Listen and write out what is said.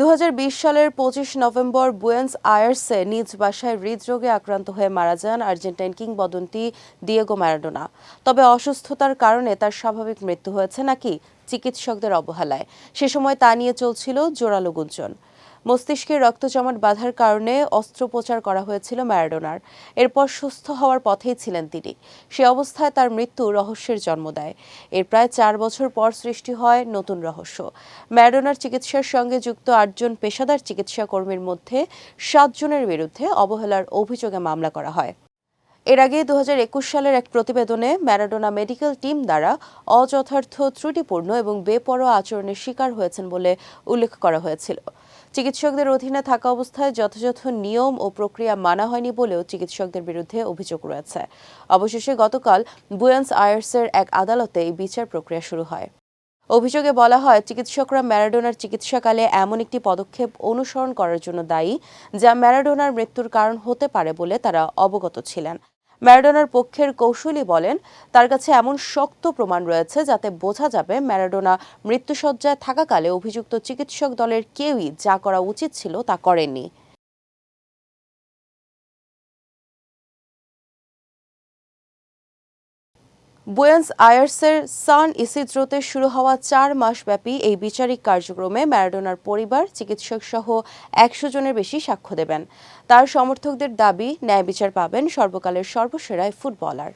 দু হাজার বিশ সালের পঁচিশ নভেম্বর বুয়েন্স আয়ার্সে নিজ বাসায় হৃদরোগে আক্রান্ত হয়ে মারা যান আর্জেন্টাইন কিংবদন্তি দিয়েগো ম্যারাডোনা। তবে অসুস্থতার কারণে তার স্বাভাবিক মৃত্যু হয়েছে নাকি চিকিৎসকদের অবহেলায়। সে সময় তা নিয়ে চলছিল জোরালো গুঞ্জন। মস্তিষ্কে রক্ত জমাট বাঁধার কারণে অস্ত্রোপচার করা হয়েছিল ম্যারাডোনার। এরপর সুস্থ হওয়ার পথেই ছিলেন তিনি। সে অবস্থায় তার মৃত্যু রহস্যের জন্ম দেয়। এর প্রায় চার বছর পর সৃষ্টি হয় নতুন রহস্য। ম্যারাডোনার চিকিৎসার সঙ্গে যুক্ত আটজন পেশাদার চিকিৎসা কর্মীর মধ্যে সাতজনের বিরুদ্ধে অবহেলার অভিযোগে মামলা করা হয়। এর আগে দু হাজার একুশ সালের এক প্রতিবেদনে ম্যারাডোনা মেডিকেল টিম দ্বারা অযথার্থ ত্রুটিপূর্ণ এবং বেপরোয়া আচরণের শিকার হয়েছেন বলে উল্লেখ করা হয়েছিল। চিকিৎসকদের অধীনে থাকা অবস্থায় যথাযথ নিয়ম ও প্রক্রিয়া মানা হয়নি বলেও চিকিৎসকদের বিরুদ্ধে অভিযোগ রয়েছে। অবশেষে গতকাল বুয়েন্স আয়ার্সের এক আদালতে এই বিচার প্রক্রিয়া শুরু হয়। অভিযোগে বলা হয়, চিকিৎসকরা ম্যারাডোনার চিকিৎসাকালে এমন একটি পদক্ষেপ অনুসরণ করার জন্য দায়ী, যা ম্যারাডোনার মৃত্যুর কারণ হতে পারে বলে তারা অবগত ছিলেন। ম্যারাডোনার পক্ষের কৌশলী বলেন, তার কাছে এমন শক্ত প্রমাণ রয়েছে যাতে বোঝা যাবে ম্যারাডোনা মৃত্যুসজ্জায় থাকাকালে অভিযুক্ত চিকিৎসক দলের কেউই যা করা উচিত ছিল তা করেননি। বুয়েন্স আয়ার্সের সান ইসিদ্রোতে শুরু হওয়া চার মাসব্যাপী এই বিচারিক কার্যক্রমে ম্যারাডোনার পরিবার, চিকিৎসক সহ একশো জনের বেশি সাক্ষ্য দেবেন। তার সমর্থকদের দাবি, ন্যায় বিচার পাবেন সর্বকালের সর্বসেরায় ফুটবলার।